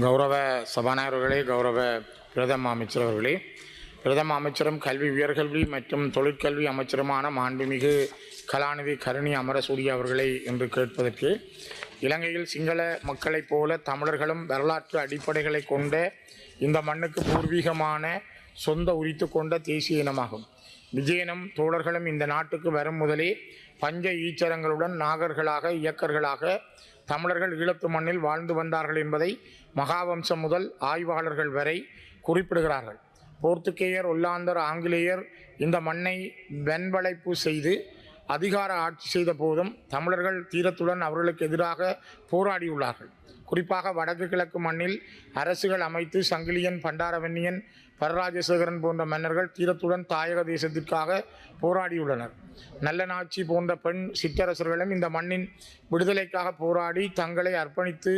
கௌரவ சபாநாயகர்களே கௌரவ பிரதம அமைச்சர் அவர்களே பிரதம அமைச்சரும் கல்வி உயர்கல்வி மற்றும் தொழிற்கல்வி அமைச்சருமான மாண்புமிகு கலாநிதி கருணி அமரசூரிய அவர்களை என்று கேட்பதற்கு இலங்கையில் சிங்கள மக்களைப் போல தமிழர்களும் வரலாற்று அடிப்படைகளை கொண்ட இந்த மண்ணுக்கு பூர்வீகமான சொந்த உரித்து கொண்ட தேசிய இனமாகும். விஜயனும் தோழர்களும் இந்த நாட்டுக்கு வரும் முதலே பஞ்ச ஈச்சரங்களுடன் நாகர்களாக இயக்கர்களாக தமிழர்கள் ஈழத்து மண்ணில் வாழ்ந்து வந்தார்கள் என்பதை மகாவம்சம் முதல் ஆய்வாளர்கள் வரை குறிப்பிடுகிறார்கள். போர்த்துகேயர் ஒல்லாந்தர் ஆங்கிலேயர் இந்த மண்ணை வெண்வளைப்பு செய்து அதிகார ஆட்சி செய்த போதும் தமிழர்கள் தீரத்துடன் அவர்களுக்கு எதிராக போராடியுள்ளார்கள். குறிப்பாக வடக்கு கிழக்கு மண்ணில் அரசுகள் அமைத்து சங்கிலியன் பண்டாரவன்னியன் பரராஜசேகரன் போன்ற மன்னர்கள் தீரத்துடன் தாயக தேசத்திற்காக போராடியுள்ளனர். நல்லநாச்சி போன்ற பெண் சிற்றரசர்களும் இந்த மண்ணின் விடுதலைக்காக போராடி தங்களை அர்ப்பணித்து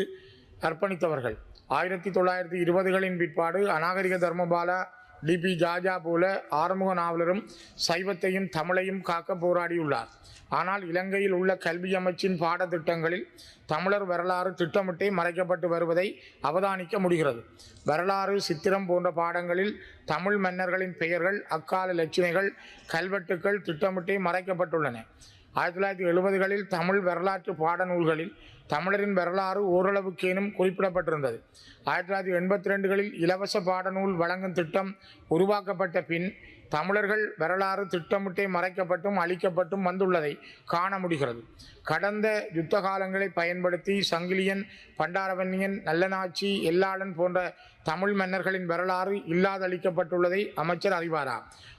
அர்ப்பணித்தவர்கள். ஆயிரத்தி தொள்ளாயிரத்தி இருபதுகளின் பிற்பாடு அநாகரிக தர்மபாலா டிபி ஜாஜா போல ஆறுமுக நாவலரும் சைவத்தையும் தமிழையும் காக்க போராடியுள்ளார். ஆனால் இலங்கையில் உள்ள கல்வி அமைச்சின் பாடத்திட்டங்களில் தமிழர் வரலாறு திட்டமிட்டே மறைக்கப்பட்டு வருவதை அவதானிக்க முடிகிறது. வரலாறு சித்திரம் போன்ற பாடங்களில் தமிழ் மன்னர்களின் பெயர்கள் அக்கால இலச்சினைகள் கல்வெட்டுக்கள் திட்டமிட்டே மறைக்கப்பட்டுள்ளன. ஆயிரத்தி தொள்ளாயிரத்தி எழுபதுகளில் தமிழ் வரலாற்று பாடநூல்களில் தமிழரின் வரலாறு ஓரளவுக்கேனும் குறிப்பிடப்பட்டிருந்தது. ஆயிரத்தி தொள்ளாயிரத்தி எண்பத்தி ரெண்டுகளில் இலவச பாடநூல் வழங்கும் திட்டம் உருவாக்கப்பட்ட பின் தமிழர்கள் வரலாறு திட்டமிட்டே மறைக்கப்பட்டும் அழிக்கப்பட்டும் வந்துள்ளதை காண முடிகிறது. கடந்த யுத்த காலங்களை பயன்படுத்தி சங்கிலியன் பண்டாரவன்னியன் நல்லனாட்சி எல்லாளன் போன்ற தமிழ் மன்னர்களின் வரலாறு இல்லாதளிக்கப்பட்டுள்ளதை அமைச்சர் அறிவாரா?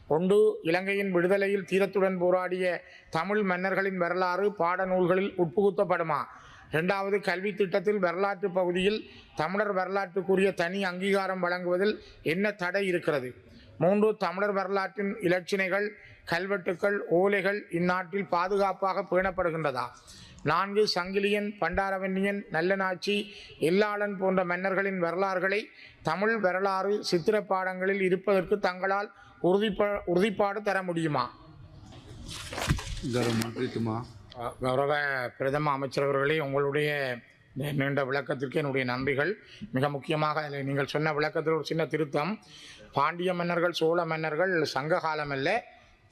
ஒன்று இலங்கையின் விடுதலையில் தீரத்துடன் போராடிய தமிழ் மன்னர்களின் வரலாறு பாடநூல்களில் உட்புகுத்தப்படுமா? இரண்டாவது கல்வி திட்டத்தில் வரலாற்று பகுதியில் தமிழர் வரலாற்றுக்குரிய தனி அங்கீகாரம் வழங்குவதில் என்ன தடை இருக்கிறது? மூன்று தமிழர் வரலாற்றின் இலட்சணைகள் கல்வெட்டுக்கள் ஓலைகள் இந்நாட்டில் பாதுகாப்பாக பேணப்படுகின்றதா? நான்கு சங்கிலியன் பண்டாரவன்னியன் நல்லனாட்சி எல்லாளன் போன்ற மன்னர்களின் வரலாறுகளை தமிழ் வரலாறு சித்திர பாடங்களில் இருப்பதற்கு தங்களால் உறுதிப்பா உறுதிப்பாடு தர முடியுமா? கௌரவ பிரதம அமைச்சரவர்களே உங்களுடைய நீண்ட விளக்கத்திற்கு என்னுடைய நன்றிகள். மிக முக்கியமாக அதில் நீங்கள் சொன்ன விளக்கத்தில் ஒரு சின்ன திருத்தம். பாண்டிய மன்னர்கள் சோழ மன்னர்கள் சங்க காலம் அல்ல.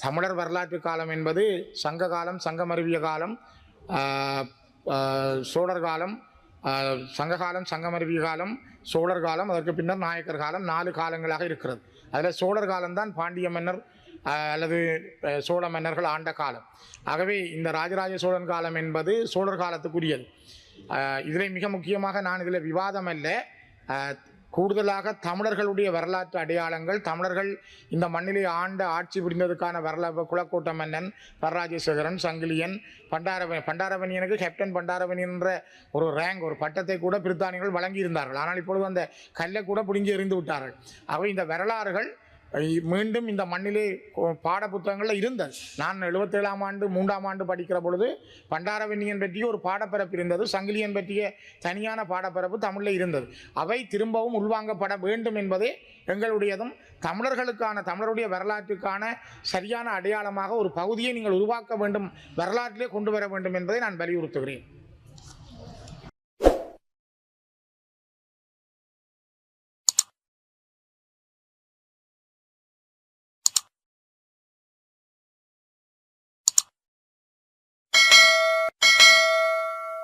தமிழர் வரலாற்று காலம் என்பது சங்க காலம் சங்கமருவிய காலம் சோழர் காலம் சங்ககாலம் சங்க காலம் சங்கமருவிய காலம் சோழர் காலம் அதற்கு பின்னர் நாயக்கர் காலம் நாலு காலங்களாக இருக்கிறது. அதில் சோழர் காலம்தான் பாண்டிய மன்னர் அல்லது சோழ மன்னர்கள் ஆண்ட காலம். ஆகவே இந்த ராஜராஜ சோழன் காலம் என்பது சோழர் காலத்துக்குரியது. இதில் மிக முக்கியமாக நான் இதில் விவாதம் அல்ல. கூடுதலாக தமிழர்களுடைய வரலாற்று அடையாளங்கள் தமிழர்கள் இந்த மண்ணிலே ஆண்ட ஆட்சி புரிந்ததுக்கான வரலாறு குலக்கோட்ட மன்னன் வரராஜேஸ்வரன் சங்கிலியன் பண்டாரவன் பண்டாரவனியனுக்கு கேப்டன் பண்டாரவணியன் என்ற ஒரு ரேங்க் ஒரு பட்டத்தை கூட பிரித்தானியர்கள் வழங்கியிருந்தார்கள். ஆனால் இப்பொழுது அந்த கல்லை கூட பிடுங்கி எறிந்து விட்டார்கள். அவை இந்த வரலாறுகள் மீண்டும் இந்த மண்ணிலே பாட புத்தகங்களில் இருந்தது. நான் எழுபத்தேழாம் ஆண்டு மூன்றாம் ஆண்டு படிக்கிற பொழுது பண்டாரவன்னியன் பற்றிய ஒரு பாடப்பரப்பு இருந்தது. சங்கிலியன் பற்றிய தனியான பாடப்பரப்பு தமிழில் இருந்தது. அவை திரும்பவும் உள்வாங்கப்பட வேண்டும் என்பதே எங்களுடையதும் தமிழர்களுக்கான தமிழருடைய வரலாற்றுக்கான சரியான அடையாளமாக ஒரு பகுதியை நீங்கள் உருவாக்க வேண்டும் வரலாற்றிலே கொண்டு வர வேண்டும் என்பதை நான் வலியுறுத்துகிறேன்.